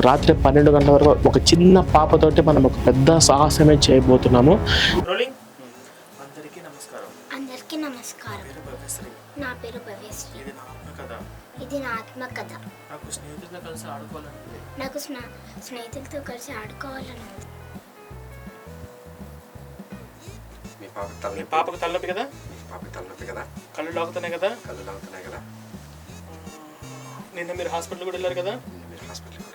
రాత్రి పన్నెండు గంటల వరకు ఒక చిన్న పాపతోటి మనం ఒక పెద్ద సాహసమే చేయబోతున్నాము. రోలింగ్. అందరికీ నమస్కారం. అందరికీ నమస్కారం. నా పేరు భవ్యశ్రీ. ఇది నా ఆత్మకథ. ఇది నా ఆత్మకథ. నాకు స్నేహితులతో కలిసి ఆడుకోవాలని నాకు స్నా స్నేహితులతో కలిసి ఆడుకోవాలని ఉంది మీ పాపకి మీ తలనొప్పి పాపకు తలనొప్పి కదా? మీ పాపకి తలనొప్పి కదా? కళ్ళు లాగుతున్నాయి కదా? కళ్ళు లాగుతున్నాయి కదా? నిన్న మీరు హాస్పిటల్ కూడా వెళ్ళారు కదా? మీరు కదా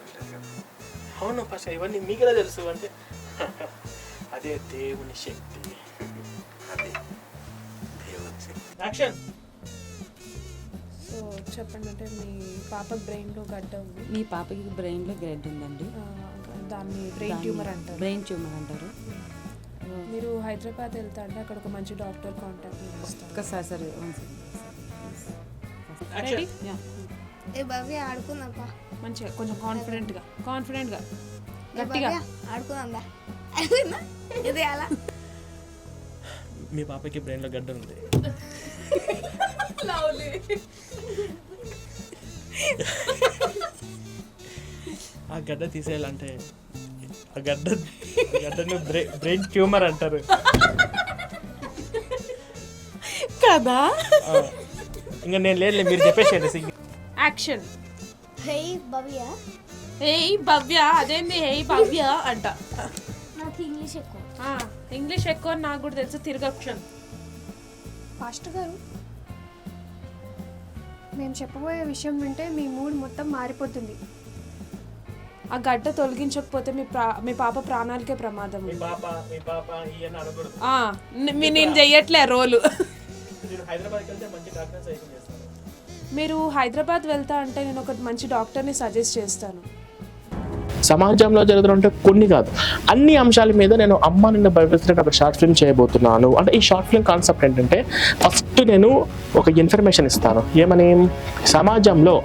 అవును ఫస్ట్ ఇవన్నీ మీకెలా తెలుసు అంటే? అదే దేవుని శక్తి. అది దేవుని శక్తి. యాక్షన్! సో చెప్పండి అంటే మీ పాప బ్రెయిన్లో గడ్డ ఉంది. మీ పాపకి బ్రెయిన్లో గ్రెడ్ ఉందండి. దాన్ని బ్రెయిన్ ట్యూమర్ అంటారు. బ్రెయిన్ ట్యూమర్ అంటారు. మీరు హైదరాబాద్ వెళ్తా అంటే అక్కడ ఒక మంచి డాక్టర్ కాంటాక్ట్ చేస్తారు. ఒక్కసారి సరే ఏ భవ్య ఆడుకుందాంపా మంచిగా కొంచెం కాన్ఫిడెంట్గా కాన్ఫిడెంట్గా గట్టిగా. ఆడుకుందా ఇది అలా మీ పాపకి బ్రెయిన్లో గడ్డ ఉంది. ఆ గడ్డ తీసేయాలంటే ఆ గడ్డ గడ్డను బ్రెయిన్ ట్యూమర్ అంటారు. కదా? ఇంకా నేను లేదు మీరు చెప్పేసేయండి యాక్షన్. హే భవ్య. హేయ్ భవ్య అదేంది? హేయ్ భవ్య అంట. నాకు ఇంగ్లీష్ ఎక్కువ. ఆ, ఇంగ్లీష్ ఎక్కువ అని నాకు కూడా తెలుసు తిరగక్షన్ పాస్టర్ గారు మేము చెప్పబోయే విషయం వింటే మీ మూడ్ మొత్తం మారిపోతుంది. ఆ గడ్డ తొలగించకపోతే మీ ప్రా మీ పాప ప్రాణాలకే ప్రమాదం. మీ నేను చెయ్యట్లే రోలు. మీరు హైదరాబాద్కి వెళ్తే మంచి డాక్టర్ సజెషన్ చేస్తారు. మీరు హైదరాబాద్ వెళ్తా అంటే నేను ఒక మంచి డాక్టర్ని సజెస్ట్ చేస్తాను. సమాజంలో జరుగుతుంటే కొన్ని కాదు. అన్ని అంశాల మీద నేను అమ్మ నిన్న భవిష్యత్తు ఒక షార్ట్ ఫిల్మ్ చేయబోతున్నాను. అంటే ఈ షార్ట్ ఫిల్మ్ కాన్సెప్ట్ ఏంటంటే ఫస్ట్ నేను ఒక ఇన్ఫర్మేషన్ ఇస్తాను. ఏమని? సమాజంలో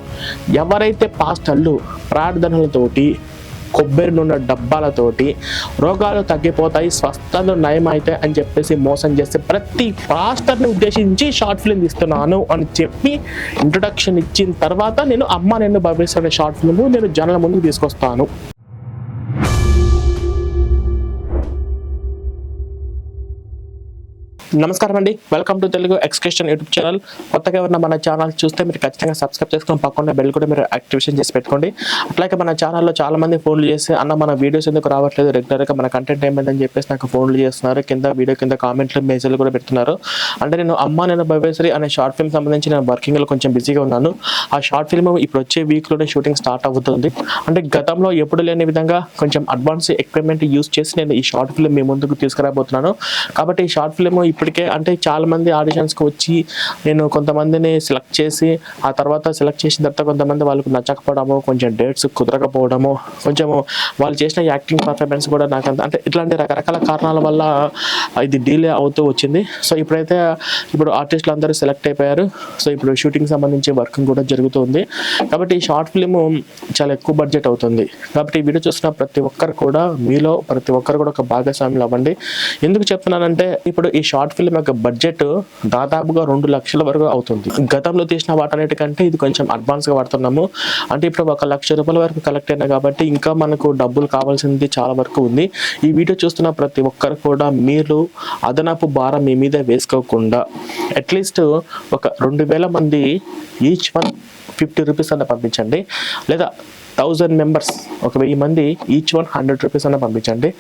ఎవరైతే పాస్టర్లు ప్రార్థనలతోటి కొబ్బరి నూనె డబ్బాలతోటి రోగాలు తగ్గిపోతాయి స్వస్థలు నయం అవుతాయి అని చెప్పేసి మోసం చేస్తే ప్రతి పాస్టర్ని ఉద్దేశించి షార్ట్ ఫిల్మ్ ఇస్తున్నాను అని చెప్పి ఇంట్రొడక్షన్ ఇచ్చిన తర్వాత నేను అమ్మ నేను భవిష్యత్ షార్ట్ ఫిల్మ్ నేను జనాల ముందుకు తీసుకొస్తాను. నమస్కారం అండి. వెల్కమ్ టు తెలుగు ఎక్స్కేషన్ యూట్యూబ్ ఛానల్ కొత్తగా ఉన్న మన ఛానల్ చూస్తే మీరు ఖచ్చితంగా సబ్స్క్రైబ్ చేసుకొని పక్కన బెల్ కూడా మీరు యాక్టివేషన్ చేసి పెట్టుకోండి. అట్లాగే మన ఛానల్లో చాలా మంది ఫోన్లు చేసి అన్న మన వీడియోస్ ఎందుకు రావట్లేదు? రెగ్యులర్గా మన కంటెంట్ ఏమైందని చెప్పేసి నాకు ఫోన్లు చేస్తున్నారు. కింద వీడియో కింద కామెంట్లు మెసేజ్లు కూడా పెడుతున్నారు. అంటే నేను అమ్మ నేను భవేశ్వరి అనే షార్ట్ ఫిల్మ్ సంబంధించి నేను వర్కింగ్లో కొంచెం బిజీగా ఉన్నాను. ఆ షార్ట్ ఫిల్మ్ ఇప్పుడు వచ్చే వీక్లోనే షూటింగ్ స్టార్ట్ అవుతుంది. అంటే గతంలో ఎప్పుడు లేని విధంగా కొంచెం అడ్వాన్స్ ఎక్విప్మెంట్ యూస్ చేసి నేను ఈ షార్ట్ ఫిల్మ్ మీ ముందుకు తీసుకురాబోతున్నాను. కాబట్టి ఈ షార్ట్ ఫిల్మ్ ఇప్పటికే అంటే చాలా మంది ఆడిషన్స్కి వచ్చి నేను కొంతమందిని సెలెక్ట్ చేసి ఆ తర్వాత సెలెక్ట్ చేసిన తర్వాత కొంతమంది వాళ్ళకు నచ్చకపోవడము కొంచెం డేట్స్ కుదరకపోవడము కొంచెం వాళ్ళు చేసిన యాక్టింగ్ పర్ఫార్మెన్స్ కూడా నాకు అంత అంటే ఇట్లాంటి రకరకాల కారణాల వల్ల ఇది డీలే అవుతూ వచ్చింది. సో ఇప్పుడైతే ఇప్పుడు ఆర్టిస్టులు అందరూ సెలెక్ట్ అయిపోయారు. సో ఇప్పుడు షూటింగ్ సంబంధించి వర్కింగ్ కూడా జరుగుతుంది. కాబట్టి ఈ షార్ట్ ఫిల్మ్ చాలా ఎక్కువ బడ్జెట్ అవుతుంది. కాబట్టి ఈ వీడియో చూసిన ప్రతి ఒక్కరు కూడా మీలో ప్రతి ఒక్కరు కూడా ఒక భాగస్వాములు అవ్వండి. ఎందుకు చెప్తున్నానంటే ఇప్పుడు ఈ షార్ట్ ఫిల్మ్ యొక్క బడ్జెట్ దాదాపుగా రెండు లక్షల వరకు అవుతుంది. గతంలో తీసిన వాటన్నిటికంటే ఇది కొంచెం అడ్వాన్స్గా వాడుతున్నాము. అంటే ఇప్పుడు ఒక లక్ష రూపాయల వరకు కలెక్ట్ అయినా కాబట్టి ఇంకా మనకు డబ్బులు కావాల్సింది చాలా వరకు ఉంది. ఈ వీడియో చూస్తున్న ప్రతి ఒక్కరు కూడా మీరు అదనపు భారం మీ మీద వేసుకోకుండా అట్లీస్ట్ ఒక రెండు వేల మంది ఈచ్ వన్ ఫిఫ్టీ రూపీస్ అన్న పంపించండి. లేదా థౌజండ్ మెంబర్స్ ఒక వెయ్యి మంది ఈచ్ వన్ హండ్రెడ్ రూపీస్ అన్న పంపించండి.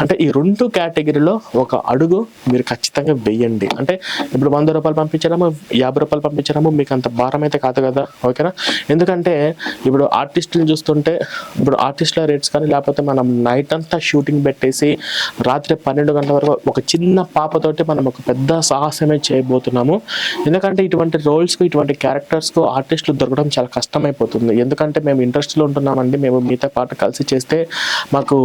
అంటే ఈ రెండు కేటగిరీలో ఒక అడుగు మీరు ఖచ్చితంగా వెయ్యండి అంటే ఇప్పుడు వంద రూపాయలు పంపించడము యాభై రూపాయలు పంపించడము మీకు అంత భారం అయితే కాదు కదా? ఓకేనా? ఎందుకంటే ఇప్పుడు ఆర్టిస్టులు చూస్తుంటే ఇప్పుడు ఆర్టిస్టుల రేట్స్ కానీ లేకపోతే మనం నైట్ అంతా షూటింగ్ పెట్టేసి రాత్రి పన్నెండు గంటల వరకు ఒక చిన్న పాపతోటి మనం ఒక పెద్ద సాహసమే చేయబోతున్నాము. ఎందుకంటే ఇటువంటి రోల్స్కు ఇటువంటి క్యారెక్టర్స్కు ఆర్టిస్టులు దొరకడం చాలా కష్టమైపోతుంది. ఎందుకంటే మేము ఇంట్రెస్ట్లో చేస్తున్నామండి మేము మీతో పాటు కలిసి చేస్తే మాకు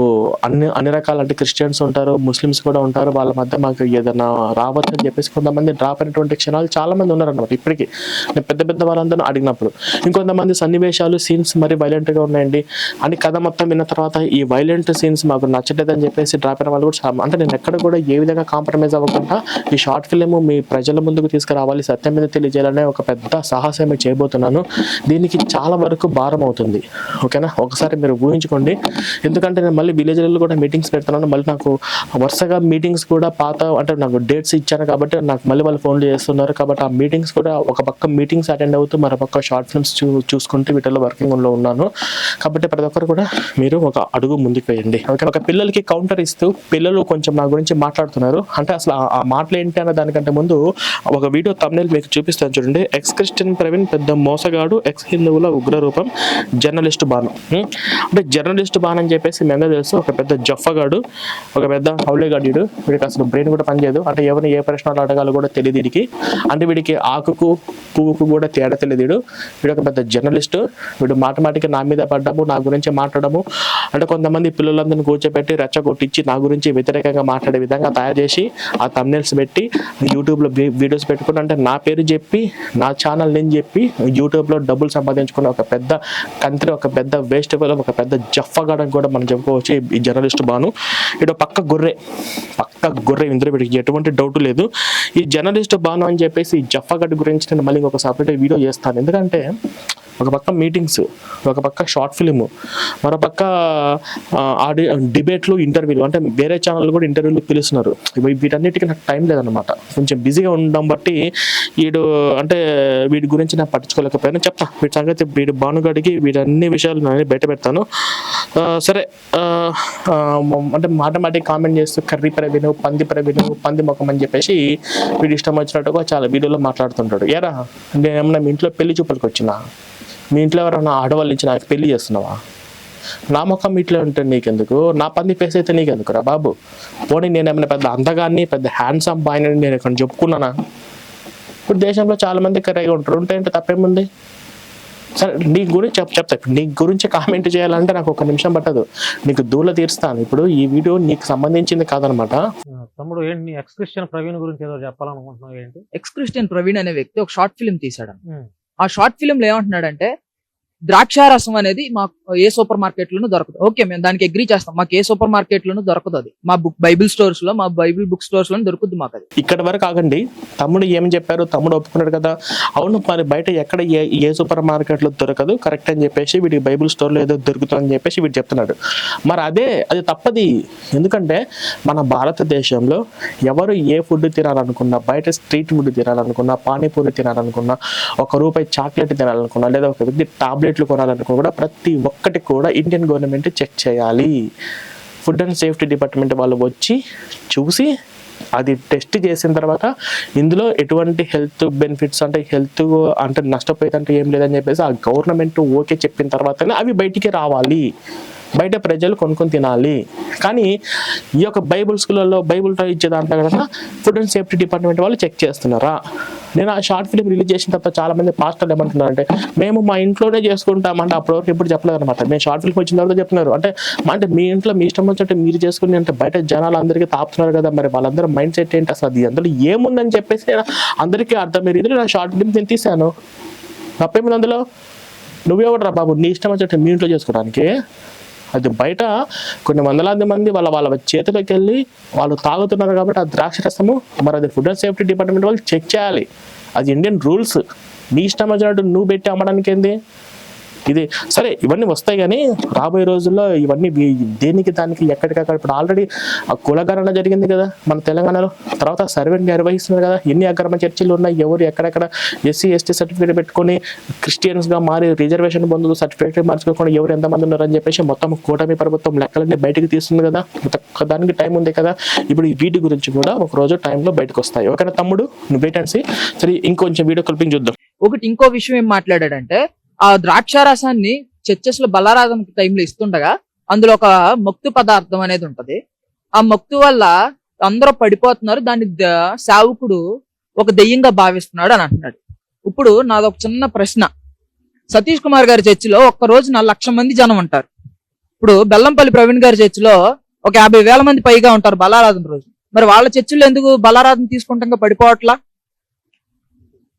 అన్ని అన్ని రకాల అంటే క్రిస్టియన్స్ ఉంటారు ముస్లిమ్స్ కూడా ఉంటారు. వాళ్ళ మధ్య మాకు ఏదైనా రావచ్చు అని చెప్పేసి కొంతమంది డ్రాప్ అయినటువంటి క్షణాలు చాలా మంది ఉన్నారు ఇప్పటికీ. నేను పెద్ద పెద్ద వాళ్ళందరూ అడిగినప్పుడు. ఇంకొంతమంది సన్నివేశాలు సీన్స్ మరి వైలెంట్గా ఉన్నాయండి. అని కథ మొత్తం విన్న తర్వాత ఈ వైలెంట్ సీన్స్ మాకు నచ్చలేదని చెప్పేసి డ్రాప్ అయిన వాళ్ళు కూడా చాలా అంటే నేను ఎక్కడ కూడా ఏ విధంగా కాంప్రమైజ్ అవ్వకుండా ఈ షార్ట్ ఫిలిం మీ ప్రజల ముందుకు తీసుకురావాలి సత్యం మీద తెలియజేయాలనే ఒక పెద్ద సాహసమే చేయబోతున్నాను. దీనికి చాలా వరకు భారం అవుతుంది. ఓకేనా? ఒకసారి మీరు ఊహించుకోండి. ఎందుకంటే నేను మళ్ళీ విలేజ్లలో కూడా మీటింగ్స్ పెడుతున్నాను. మళ్ళీ నాకు వరుసగా మీటింగ్స్ కూడా పాత అంటే నాకు డేట్స్ ఇచ్చాను కాబట్టి నాకు మళ్ళీ వాళ్ళు ఫోన్లు చేస్తున్నారు. కాబట్టి ఆ మీటింగ్స్ కూడా ఒక పక్క మీటింగ్స్ అటెండ్ అవుతూ మరో పక్క షార్ట్ ఫిల్మ్స్ చూ చూసుకుంటూ వీటిలో వర్కింగ్లో ఉన్నాను. కాబట్టి ప్రతి ఒక్కరు కూడా మీరు ఒక అడుగు ముందుకు వేయండి. ఓకే? ఒక పిల్లలకి కౌంటర్ ఇస్తూ పిల్లలు కొంచెం నా గురించి మాట్లాడుతున్నారు. అంటే అసలు ఆ- మాటలు ఏంటి అన్న దానికంటే ముందు ఒక వీడియో తమిళ మీకు చూపిస్తాను చూడండి. ఎక్స్ క్రిస్టియన్ ప్రవీణ్ పెద్ద మోసగాడు ఎక్స్ హిందువుల ఉగ్రరూపం జర్నలిస్టు జర్నలిస్ట్ ఉం? అంటే జర్నలిస్ట్ బాన్ అని చెప్పేసి మేము తెలుసు ఒక పెద్ద జఫగాడు ఒక పెద్ద హౌలేగాడు వీడికి అసలు బ్రెయిన్ కూడా పనిచేయదు. అంటే ఎవరిని ఏ ప్రశ్నలు అడగాలో కూడా తెలియదు వీడికి. అంటే వీడికి ఆకుకు పువ్వుకు కూడా తేడా తెలియదు వీడు. ఒక పెద్ద జర్నలిస్ట్. వీడు మాట మాటికి నా మీద పడ్డము నా గురించి మాట్లాడము. అంటే కొంతమంది పిల్లలందరిని కూర్చోబెట్టి రెచ్చగొట్టించి నా గురించి వ్యతిరేకంగా మాట్లాడే విధంగా తయారు చేసి ఆ తమ్నెల్స్ పెట్టి యూట్యూబ్లో వీడియోస్ పెట్టుకుని అంటే నా పేరు చెప్పి నా ఛానల్ నేను చెప్పి యూట్యూబ్లో డబ్బులు సంపాదించుకున్న ఒక పెద్ద కంత్రి ఒక పెద్ద పెద్ద వేస్ట్ ఒక పెద్ద జఫ్ఫగాడని కూడా మనం చెప్పుకోవచ్చు. ఈ- ఈ జర్నలిస్ట్ బాను ఇటు పక్క గొర్రె. పక్క గొర్రె ఇందులో వీడికి ఎటువంటి డౌట్ లేదు. ఈ జర్నలిస్ట్ బాను అని చెప్పేసి ఈ జఫ్ఫగడ్ గురించి నేను మళ్ళీ ఒక సపరేట్ వీడియో చేస్తాను. ఎందుకంటే ఒక పక్క మీటింగ్స్ ఒక పక్క షార్ట్ ఫిలిం మరో పక్క ఆడి డిబేట్లు ఇంటర్వ్యూలు అంటే వేరే ఛానల్ కూడా ఇంటర్వ్యూలు పిలుస్తున్నారు. వీటన్నిటికీ నాకు టైం లేదనమాట కొంచెం బిజీగా ఉండడం బట్టి వీడు అంటే వీడి గురించి నాకు పట్టించుకోలేకపోయాను. చెప్తా వీటి సంగతి వీడి భానుగడికి వీటన్ని విషయాలు నేను బయట పెడతాను. సరే అంటే మాట మాటి కామెంట్ చేస్తూ కర్రీ ప్రవీణు పంది ప్రవీణు పంది ముఖం అని చెప్పేసి వీడు ఇష్టం వచ్చినట్టుగా చాలా వీడియోలో మాట్లాడుతుంటాడు. ఎరా నేను ఏమన్నా మీ ఇంట్లో పెళ్ళి చూపులకు వచ్చినా? మీ ఇంట్లో ఎవరైనా ఆడవాళ్ళు ఇచ్చి నాకు పెళ్ళి చేస్తున్నావా? నా ముఖం ఇట్లా ఉంటే నీకెందుకు? నా పంది ఫేస్ అయితే నీకెందుకు రా బాబు? పోనీ నేను ఏమైనా పెద్ద అందగాన్ని పెద్ద హ్యాండ్సమ్ బాయ్ అని నేను ఇక్కడ చెప్పుకున్నానా? ఇప్పుడు దేశంలో చాలా మంది కర్రీగా ఉంటారు. ఉంటే ఏంటి తప్పేముంది? సరే నీ గురించి చెప్ చెప్తా. ఇప్పుడు నీ గురించి కామెంట్ చేయాలంటే నాకు ఒక నిమిషం పట్టదు. నీకు దూల తీరుస్తాను. ఇప్పుడు ఈ వీడియో నీకు సంబంధించింది కాదనమాట. తమ్ముడు ఏంటి నీ ఎక్స్ క్రిస్టియన్ ప్రవీణ్ గురించి ఏదో చెప్పాలనుకుంటున్నావు ఏంటి? ఎక్స్ క్రిస్టియన్ ప్రవీణ్ అనే వ్యక్తి ఒక షార్ట్ ఫిల్మ్ తీశాడు. ఉమ్. ఆ షార్ట్ ఫిల్మ్లో ఏమంటున్నాడంటే ద్రాక్షారసం అనేది మాకు ఏ సూపర్ మార్కెట్ లోనూ దొరకదు. ఓకే మేము దానికి అగ్రీ చేస్తాం. మాకు ఏ సూపర్ మార్కెట్ లోనూ దొరకదు అది. మా బుక్ బైబిల్ స్టోర్స్లో మా బైబిల్ బుక్ స్టోర్స్లో దొరుకుద్ది మాకు అది. ఇక్కడ వరకు ఆగండి. తమ్ముడు ఏం చెప్పారు? తమ్ముడు ఒప్పుకున్నాడు కదా. అవును మరి బయట ఎక్కడ ఏ ఏ సూపర్ మార్కెట్లో దొరకదు? కరెక్ట్ అని చెప్పేసి వీడికి బైబిల్ స్టోర్లో ఏదో దొరుకుతుందని చెప్పేసి వీడు చెప్తున్నాడు. మరి అదే అది తప్పది. ఎందుకంటే మన భారతదేశంలో ఎవరు ఏ ఫుడ్ తినాలనుకున్నా బయట స్ట్రీట్ ఫుడ్ తినాలనుకున్నా పానీపూరి తినాలనుకున్నా ఒక రూపాయి చాక్లెట్ తినాలనుకున్నా లేదా ఒక వ్యక్తి టాబ్లెట్లు కొనాలనుకున్నా కూడా ప్రతి ఒక్క ఒక్కటి కూడా ఇండియన్ గవర్నమెంట్ చెక్ చేయాలి. ఫుడ్ అండ్ సేఫ్టీ డిపార్ట్మెంట్ వాళ్ళు వచ్చి చూసి అది టెస్ట్ చేసిన తర్వాత ఇందులో ఎటువంటి హెల్త్ బెనిఫిట్స్ అంటే హెల్త్ అంటే నష్టపోయేదంటే ఏం లేదని చెప్పేసి ఆ గవర్నమెంట్ ఓకే చెప్పిన తర్వాతనే అవి బయటికి రావాలి. బయట ప్రజలు కొనుక్కొని తినాలి. కానీ ఈ యొక్క బైబుల్ స్కూళ్ళల్లో బైబుల్ ఇచ్చే దాంట్లో కదా ఫుడ్ అండ్ సేఫ్టీ డిపార్ట్మెంట్ వాళ్ళు చెక్ చేస్తున్నారా? నేను ఆ షార్ట్ ఫిలిం రిలీజ్ చేసిన తర్వాత చాలా మంది పాస్టర్లు ఏమంటున్నారంటే మేము మా ఇంట్లోనే చేసుకుంటాం అంటే అప్పటి ఎప్పుడు చెప్పలేదు అనమాట మేము షార్ట్ ఫిల్మ్ వచ్చిన తర్వాత చెప్తున్నారు. అంటే అంటే మీ ఇంట్లో మీ ఇష్టం వచ్చినట్టు మీరు చేసుకుని అంటే బయట జనాలు అందరికీ తాపుతున్నారు కదా మరి వాళ్ళందరూ మైండ్ సెట్ ఏంటి అసలు? అది అందులో ఏముందని చెప్పేసి నేను అందరికీ అర్థమయ్యే రీతిలో నా షార్ట్ ఫిల్మ్ నేను తీశాను. తప్పేముంది అందులో? నువ్వెవడరా బాబు? నీ ఇష్టం వచ్చినట్టు మీ ఇంట్లో చేసుకోవడానికి? అది బయట కొన్ని వందలాది మంది వాళ్ళ వాళ్ళ చేతిలోకి వెళ్ళి వాళ్ళు తాగుతున్నారు కాబట్టి ఆ ద్రాక్ష రసము మరి అది ఫుడ్ అండ్ సేఫ్టీ డిపార్ట్మెంట్ వాళ్ళు చెక్ చేయాలి. అది ఇండియన్ రూల్స్. నీ ఇష్టం వచ్చినట్టు నువ్వు పెట్టి అమ్మడానికి ఏంది? ఇది సరే ఇవన్నీ వస్తాయి కానీ రాబోయే రోజుల్లో ఇవన్నీ దేనికి దానికి ఎక్కడికక్కడ ఇప్పుడు ఆల్రెడీ ఆ కులగణన జరిగింది కదా మన తెలంగాణలో. తర్వాత సర్వే నిర్వహిస్తున్నారు కదా. ఎన్ని అక్రమ చర్చలు ఉన్నాయి? ఎవరు ఎక్కడెక్కడ ఎస్సీ ఎస్టీ సర్టిఫికేట్ పెట్టుకొని క్రిస్టియన్స్గా మారి రిజర్వేషన్ పొందుతూ సర్టిఫికేట్ మార్చుకోకుండా ఎవరు ఎంతమంది ఉన్నారని చెప్పేసి మొత్తం కూటమి ప్రభుత్వం లెక్కలన్నీ బయటకు తీస్తుంది కదా. దానికి టైం ఉంది కదా. ఇప్పుడు ఈ వీటి గురించి కూడా ఒక రోజు టైంలో బయటకు వస్తాయి. ఓకేనా తమ్ముడు? నువ్వు వెయిట్ అండ్ సరే ఇంకొంచెం వీడియో కల్పించి చూద్దాం. ఒకటి ఇంకో విషయం ఏం మాట్లాడాడంటే ఆ ద్రాక్షారసాన్ని చర్చస్లో బలారాధన టైంలో ఇస్తుండగా అందులో ఒక మక్తు పదార్థం అనేది ఉంటది. ఆ మక్తు వల్ల అందరూ పడిపోతున్నారు. దాన్ని సావుకుడు ఒక దెయ్యంగా భావిస్తున్నాడు అని అంటున్నాడు. ఇప్పుడు నాదొక చిన్న ప్రశ్న. సతీష్ కుమార్ గారి చర్చిలో ఒక్క రోజున లక్ష మంది జనం ఉంటారు. ఇప్పుడు బెల్లంపల్లి ప్రవీణ్ గారి చర్చిలో ఒక యాభై వేల మంది పైగా ఉంటారు బలారాధన రోజు. మరి వాళ్ళ చర్చిలో ఎందుకు బలారాధన తీసుకుంటాం పడిపోవట్లా?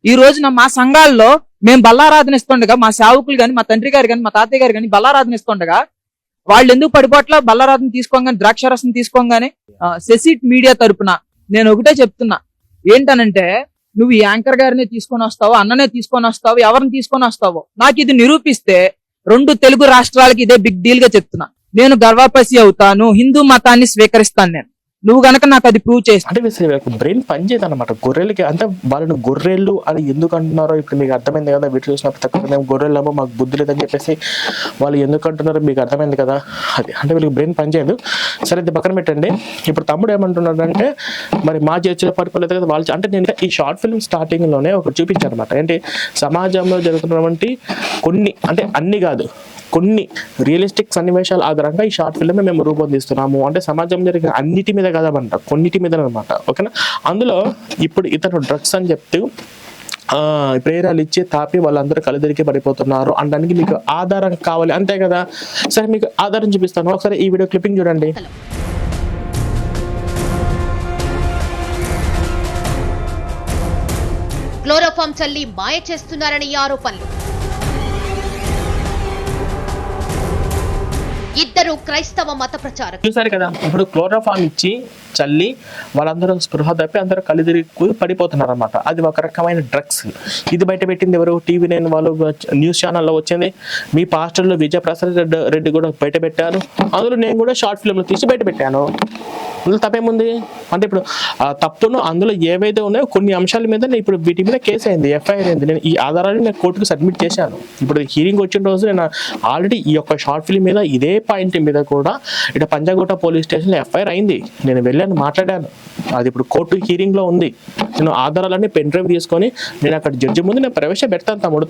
ఈ రోజున మా సంఘాల్లో మేము బల్లారాధన ఇస్తుండగా మా సేవకులు కానీ మా తండ్రి గారు కానీ మా తాతయ్య గారు కానీ బల్లారాధన ఇస్తుండగా వాళ్ళు ఎందుకు పడిపోట్ల బల్లారాధన తీసుకోగానే ద్రాక్షారసం తీసుకోగానే సెసిట్ మీడియా తరపున నేను ఒకటే చెప్తున్నా. ఏంటనంటే నువ్వు యాంకర్ గారిని తీసుకొని వస్తావు అన్ననే తీసుకొని వస్తావు ఎవరిని తీసుకొని వస్తావో? నాకు ఇది నిరూపిస్తే రెండు తెలుగు రాష్ట్రాలకి ఇదే బిగ్ డీల్గా చెప్తున్నా. నేను గర్వాపసి అవుతాను హిందూ మతాన్ని స్వీకరిస్తాను నేను. నువ్వు గనక నాకు అది ప్రూవ్ చేస్తా అంటే బ్రెయిన్ పనిచేయదు అనమాట గొర్రెలకి అంటే వాళ్ళని గొర్రెలు అని ఎందుకు అంటున్నారో ఇప్పుడు మీకు అర్థమైంది కదా వీటి చూసినప్పుడు తక్కువ మేము గొర్రెలేమో మాకు బుద్ధి లేదని చెప్పేసి వాళ్ళు ఎందుకు అంటున్నారో మీకు అర్థమైంది కదా. అది అంటే వీళ్ళకి బ్రెయిన్ పనిచేయదు సరే ఇది పక్కన పెట్టండి. ఇప్పుడు తమ్ముడు ఏమంటున్నాడు అంటే మరి మా చేతిలో పడిపోలేదు కదా వాళ్ళు అంటే నేను ఈ షార్ట్ ఫిల్మ్ స్టార్టింగ్లోనే ఒకటి చూపించాను అనమాట ఏంటి? సమాజంలో జరుగుతున్నటువంటి కొన్ని అంటే అన్ని కాదు. కొన్ని రియలిస్టిక్ సన్నివేశాల ఆధారంగా ఈ షార్ట్ ఫిల్మ్ మేము రూపొందిస్తున్నాము. అంటే సమాజం జరిగే అన్నిటి మీద కదమంట కొన్నిటి మీద అనమాట ఓకేనా? అందులో ఇప్పుడు ఇతను డ్రగ్స్ అని చెప్తూ ప్రేరాలు ఇచ్చి తాపి వాళ్ళందరూ కలిదిరికి పడిపోతున్నారు అనడానికి మీకు ఆధారం కావాలి. అంతే కదా? సరే మీకు ఆధారం చూపిస్తాను. ఒకసారి ఈ వీడియో క్లిప్పింగ్ చూడండి. క్లోరోఫామ్ చల్లి మాయ చేస్తున్నారని ఆరోపణలు. ఇద్దరు క్రైస్తవ మత ప్రచారం చూసారు కదా ఇప్పుడు క్లోరోఫామ్ ఇచ్చి చల్లి వాళ్ళందరూ స్పృహ తప్పి అందరూ కలిదిరికి పడిపోతున్నారు అనమాట అది ఒక రకమైన డ్రగ్స్. ఇది బయట పెట్టింది ఎవరు? టీవీ నైన్ వాళ్ళు న్యూస్ ఛానల్లో వచ్చింది. మీ పాస్టర్లు విజయ ప్రసాద్ రెడ్డి రెడ్డి కూడా బయట పెట్టారు. అందులో నేను కూడా షార్ట్ ఫిల్మ్లు తీసి బయట పెట్టాను. అందులో తప్పేముంది? అంటే ఇప్పుడు ఆ తప్పును అందులో ఏవైతే ఉన్నాయో కొన్ని అంశాల మీద నేను ఇప్పుడు వీటి మీద కేసు అయింది ఎఫ్ఐఆర్ అయింది. నేను ఈ ఆధారాన్ని నేను కోర్టుకు సబ్మిట్ చేశాను. ఇప్పుడు హీరింగ్ వచ్చిన రోజు నేను ఆల్రెడీ ఈ యొక్క షార్ట్ ఫిల్మ్ మీద ఇదే పాయింట్ మీద కూడా ఇటు పంజాగుట్ట పోలీస్ స్టేషన్లో ఎఫ్ఐఆర్ అయింది. నేను వెళ్ళాను మాట్లాడాను. అది ఇప్పుడు కోర్టు హీరింగ్లో ఉంది. నేను ఆధారాలన్నీ పెన్ డ్రైవ్ తీసుకొని నేను అక్కడ జడ్జి ముందు నేను ప్రవేశపెడతాను తమ్ముడు.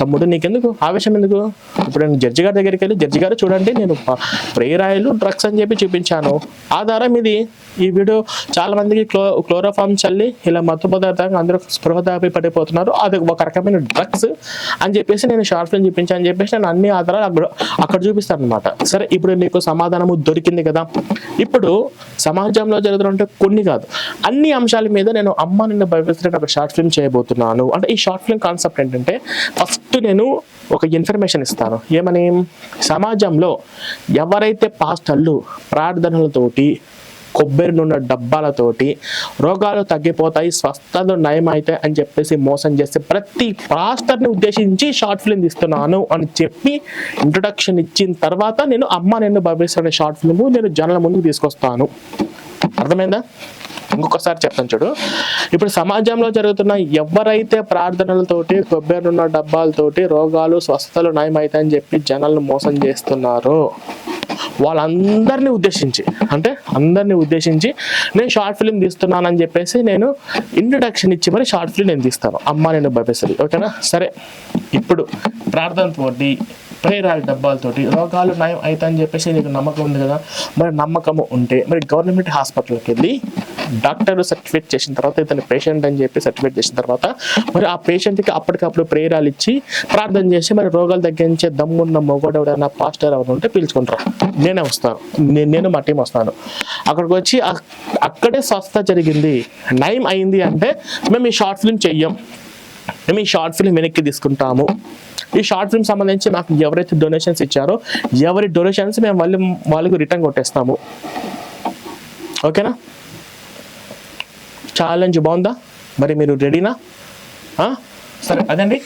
తమ్ముడు నీకెందుకు? ఆవేశం ఎందుకు? ఇప్పుడు నేను జడ్జి గారి దగ్గరికి వెళ్ళి జడ్జి గారు చూడండి నేను ప్రేరాయిలు డ్రగ్స్ అని చెప్పి చూపించాను. ఆధారం ఇది. ఈ వీడియో చాలా మందికి క్లో క్లోరోఫామ్ చల్లి ఇలా మత్తు పదార్థంగా అందరూ స్పృహ దాపి పడిపోతున్నారు. అది ఒక రకమైన డ్రగ్స్ అని చెప్పేసి నేను షార్ట్ ఫిల్మ్ చూపించాను అని చెప్పేసి నేను అన్ని ఆధారాలు అక్కడ అక్కడ చూపిస్తాను అనమాట సరే ఇప్పుడు నీకు సమాధానము దొరికింది కదా. ఇప్పుడు సమాజంలో జరుగుతున్న కొన్ని కాదు. అన్ని అంశాల మీద నేను అమ్మ నిన్ను భవిష్యత్తు ఒక షార్ట్ ఫిల్మ్ చేయబోతున్నాను. అంటే ఈ షార్ట్ ఫిల్మ్ కాన్సెప్ట్ ఏంటంటే ఫస్ట్ నేను ఒక ఇన్ఫర్మేషన్ ఇస్తాను. ఏమని? సమాజంలో ఎవరైతే పాస్టర్లు ప్రార్థనలతోటి కొబ్బరి నూనె డబ్బాలతోటి రోగాలు తగ్గిపోతాయి స్వస్థతలు అవుతాయి అని చెప్పేసి మోసం చేస్తే ప్రతి పాస్టర్ని ఉద్దేశించి షార్ట్ ఫిల్మ్ ఇస్తున్నాను అని చెప్పి ఇంట్రొడక్షన్ ఇచ్చిన తర్వాత నేను అమ్మ నేను భవిష్యత్ షార్ట్ ఫిల్మ్ నేను జనాల ముందుకు తీసుకొస్తాను. అర్థమైందా? ఇంకొకసారి చెప్తాను చూడు. ఇప్పుడు సమాజంలో జరుగుతున్న ఎవరైతే ప్రార్థనలతోటి కొబ్బరినున్న డబ్బాలతోటి రోగాలు స్వస్థతలు నయమవుతాయని చెప్పి జనాలను మోసం చేస్తున్నారో వాళ్ళందరినీ ఉద్దేశించి అంటే అందరినీ ఉద్దేశించి నేను షార్ట్ ఫిల్మ్ తీస్తున్నానని చెప్పేసి నేను ఇంట్రడక్షన్ ఇచ్చి మరి షార్ట్ ఫిల్మ్ నేను తీస్తాను. అమ్మ నేను భవిస్తుంది ఓకేనా? సరే. ఇప్పుడు ప్రార్థనతోటి ప్రేరాల డబ్బాలతోటి రోగాలు నయం అవుతాయని చెప్పేసి నీకు నమ్మకం ఉంది కదా. మరి నమ్మకము ఉంటే మరి గవర్నమెంట్ హాస్పిటల్కి వెళ్ళి డాక్టర్ సర్టిఫికేట్ చేసిన తర్వాత ఇతని పేషెంట్ అని చెప్పి సర్టిఫికేట్ చేసిన తర్వాత మరి ఆ పేషెంట్కి అప్పటికప్పుడు ప్రేరాలు ఇచ్చి ప్రార్థన చేసి మరి రోగాలు తగ్గించే దమ్మున్న మొగోడు ఎవడైనా పాస్టర్ ఎవరు ఉంటే పిలుచుకుంటారు. నేనే వస్తాను. నేను నేను మా టీం వస్తాను. అక్కడికి వచ్చి అక్కడే స్వస్థ జరిగింది. నయం అయింది అంటే మేము ఈ షార్ట్ ఫిల్మ్ చెయ్యం. మేము ఈ షార్ట్ ఫిల్మ్ వెనక్కి తీసుకుంటాము. ఈ షార్ట్ ఫిల్మ్ సంబంధించి మాకు ఎవరైతే డొనేషన్స్ ఇచ్చారో ఎవరి డొనేషన్స్ మేము వాళ్ళు వాళ్ళకు రిటర్న్ కొట్టేస్తాము. ఓకేనా? ఛాలెంజ్ బాగుందా? మరి మీరు రెడీనా ఆ? సరే అదండి.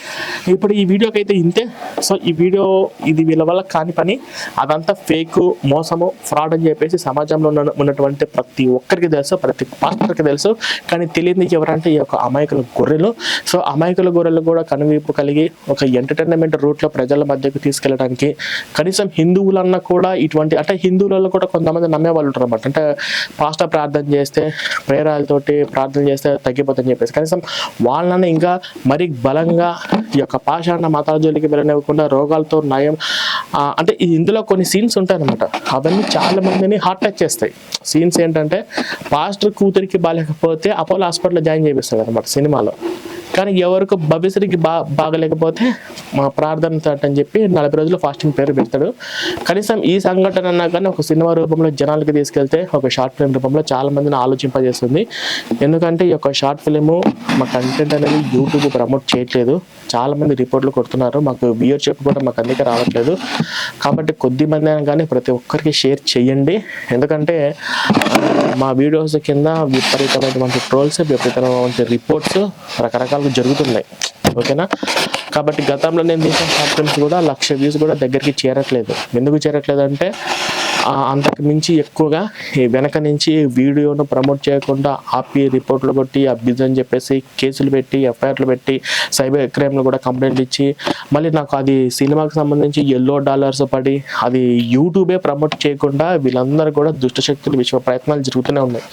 ఇప్పుడు ఈ వీడియోకి అయితే ఇంతే. సో ఈ వీడియో ఇది వీళ్ళ వల్ల కాని పని. అదంతా ఫేక్ మోసము ఫ్రాడ్ అని చెప్పేసి సమాజంలో ఉన్న ఉన్నటువంటి ప్రతి ఒక్కరికి తెలుసు ప్రతి పాస్టర్కి తెలుసు. కానీ తెలియని ఎవరంటే ఈ యొక్క అమాయకుల గొర్రెలు. సో అమాయకుల గొర్రెలు కూడా కనువిప్పు కలిగి ఒక ఎంటర్టైన్మెంట్ రూట్లో ప్రజల మధ్యకు తీసుకెళ్ళడానికి కనీసం హిందువులన్నా కూడా ఇటువంటి అంటే హిందువులలో కూడా కొంతమంది నమ్మే వాళ్ళు ఉంటారు అనమాట అంటే పాస్టర్ ప్రార్థన చేస్తే ప్రేరాలతోటి ప్రార్థన చేస్తే తగ్గిపోతుందని చెప్పేసి. కనీసం వాళ్ళని ఇంకా మరి బలంగా ఈ యొక్క పాషాణ మతాల జోలికి వెళ్ళనివ్వకుండా రోగాలతో నయం అంటే ఇందులో కొన్ని సీన్స్ ఉంటాయన్నమాట. అవన్నీ చాలా మందిని హార్ట్ అటాక్ చేస్తాయి. సీన్స్ ఏంటంటే పాస్టర్ కూతురికి బాగాలేకపోతే అపోలో హాస్పిటల్లో జాయిన్ చేపిస్తాడు అనమాట సినిమాలో. కానీ ఎవరికి భవిష్యత్తుకి బా బాగలేకపోతే మా ప్రార్థన తోట అని చెప్పి నలభై రోజులు ఫాస్టింగ్ పేరు పెడతాడు. కనీసం ఈ సంఘటన అన్నా కానీ ఒక సినిమా రూపంలో జనాలకి తీసుకెళ్తే ఒక షార్ట్ ఫిల్మ్ రూపంలో చాలా మందిని ఆలోచింపజేస్తుంది. ఎందుకంటే ఈ యొక్క షార్ట్ ఫిలిం మా కంటెంట్ అనేది యూట్యూబ్ ప్రమోట్ చేయట్లేదు. చాలా మంది రిపోర్ట్లు కొడుతున్నారు. మాకు వ్యూయర్షిప్ కూడా మాకు అందుకే రావట్లేదు. కాబట్టి కొద్ది మంది అయినా కానీ ప్రతి ఒక్కరికి షేర్ చేయండి. ఎందుకంటే మా వీడియోస్ కింద విపరీతమైనటువంటి ట్రోల్స్ విపరీతమైనటువంటి రిపోర్ట్స్ రకరకాలు జరుగుతున్నాయి. ఓకేనా? కాబట్టి గతంలో నేను తీసిన షార్ట్ ఫిల్మ్స్ కూడా లక్ష వ్యూస్ కూడా దగ్గరికి చేరట్లేదు. ఎందుకు చేరట్లేదు అంటే అంతకు మించి ఎక్కువగా ఈ వెనక నుంచి వీడియోను ప్రమోట్ చేయకుండా ఆపి రిపోర్ట్లు కొట్టి అబ్బిజ్ అని చెప్పేసి కేసులు పెట్టి ఎఫ్ఐఆర్లు పెట్టి సైబర్ క్రైమ్లు కూడా కంప్లైంట్లు ఇచ్చి మళ్ళీ నాకు అది సినిమాకి సంబంధించి ఎల్లో డాలర్స్ పడి అది యూట్యూబే ప్రమోట్ చేయకుండా వీళ్ళందరూ కూడా దుష్టశక్తులు విశ్వ ప్రయత్నాలు జరుగుతూనే ఉన్నాయి.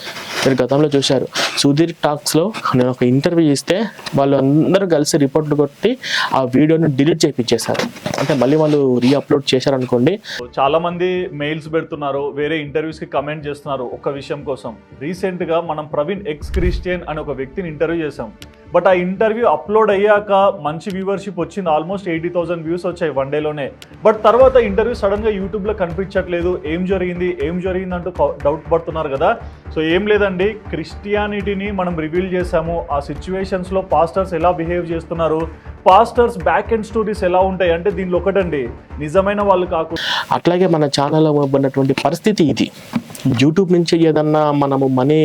మీరు గతంలో చూశారు. సుధీర్ టాక్స్లో నేను ఒక ఇంటర్వ్యూ ఇస్తే వాళ్ళు అందరూ కలిసి రిపోర్ట్లు కొట్టి ఆ వీడియోని డిలీట్ చేయించేశారు అంటే మళ్ళీ వాళ్ళు రీఅప్లోడ్ చేశారనుకోండి. చాలా మంది మెయిల్స్ పెడుతున్నారు వేరే ఇంటర్వ్యూస్కి కమెంట్ చేస్తున్నారు ఒక విషయం కోసం. రీసెంట్గా మనం ప్రవీణ్ ఎక్స్ క్రిస్టియన్ అనే ఒక వ్యక్తిని ఇంటర్వ్యూ చేశాం. బట్ ఆ ఇంటర్వ్యూ అప్లోడ్ అయ్యాక మంచి వ్యూవర్షిప్ వచ్చింది. ఆల్మోస్ట్ ఎయిటీ థౌసండ్ వ్యూస్ వచ్చాయి వన్ డేలోనే. బట్ తర్వాత ఇంటర్వ్యూ సడన్గా యూట్యూబ్లో కనిపించట్లేదు. ఏం జరిగింది? ఏం జరిగింది అంటూ డౌట్ పడుతున్నారు కదా. సో ఏం లేదండి. క్రిస్టియానిటీని మనం రివీల్ చేశాము. ఆ సిచ్యువేషన్స్లో పాస్టర్స్ ఎలా బిహేవ్ చేస్తున్నారు? పాస్టర్స్ బ్యాక్ అండ్ స్టోరీస్ ఎలా ఉంటాయి? అంటే దీనిలో ఒకటండి. నిజమైన వాళ్ళు కాకుండా అట్లాగే మన ఛానల్లో ఉన్నటువంటి పరిస్థితి ఇది. యూట్యూబ్ నుంచి ఏదన్నా మనము మనీ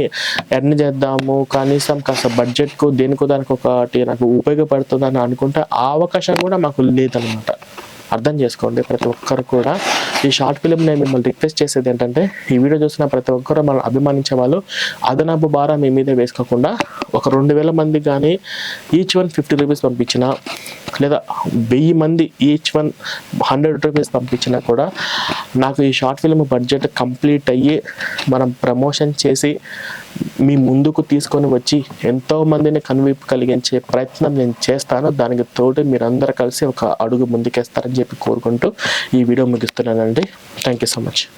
ఎర్న్ చేద్దాము కనీసం కాస్త బడ్జెట్కు దేనికో దానికి ఒకటి నాకు ఉపయోగపడుతుందని అనుకుంటే ఆ అవకాశం కూడా మాకు లేదనమాట. అర్థం చేసుకోండి ప్రతి ఒక్కరు కూడా. ఈ షార్ట్ ఫిలిం నేను మిమ్మల్ని రిక్వెస్ట్ చేసేది ఏంటంటే ఈ వీడియో చూసిన ప్రతి ఒక్కరు మనం అభిమానించే వాళ్ళు అదనపు భారం మీ మీద వేసుకోకుండా ఒక రెండు వేల మంది కానీ ఈచ్ వన్ ఫిఫ్టీ రూపీస్ పంపించిన లేదా వెయ్యి మంది ఈచ్ వన్ హండ్రెడ్ రూపీస్ పంపించినా కూడా నాకు ఈ షార్ట్ ఫిల్మ్ బడ్జెట్ కంప్లీట్ అయ్యి మనం ప్రమోషన్ చేసి మీ ముందుకు తీసుకొని వచ్చి ఎంతో మందిని కనువిప్పు కలిగించే ప్రయత్నం నేను చేస్తాను. దానికి తోడు మీరందరూ కలిసి ఒక అడుగు ముందుకేస్తారని చెప్పి కోరుకుంటూ ఈ video ముగిస్తున్నానండి. Thank you so much